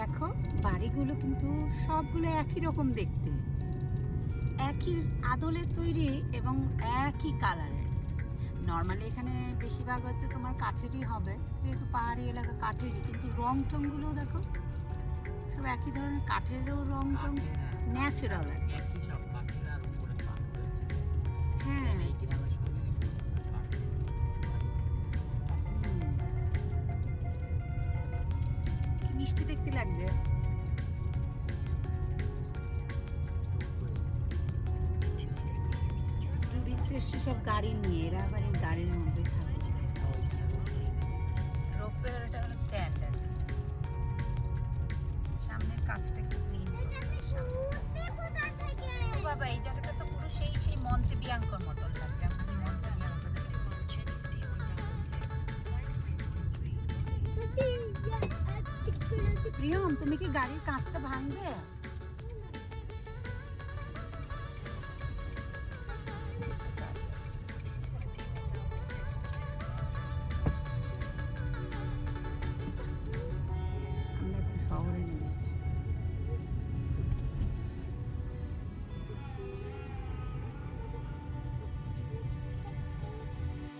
দেখো বাড়িগুলো কিন্তু সবগুলো একই রকম দেখতে। একই আদলের তৈরি এবং একই কালারের নর্মালি এখানে বেশিরভাগ হচ্ছে তোমার কাঠেরই হবে যেহেতু পাহাড়ি এলাকা কাঠেরই কিন্তু রং টংগুলো দেখো সব একই ধরনের কাঠেরও রং টং ন্যাচারাল একই মিষ্টি দেখতে লাগছে। টুরিস্ট এসছে সব গাড়ি নিয়ে এরা আবার এই গাড়ির মধ্যে থাকছে রোপওয়ে এটা হলো স্ট্যান্ডার্ড। সামনের কাজটা কি? বাবা এই জায়গাটা প্রিয়ম তুমি কি গাড়ির কাঁচটা ভাঙবে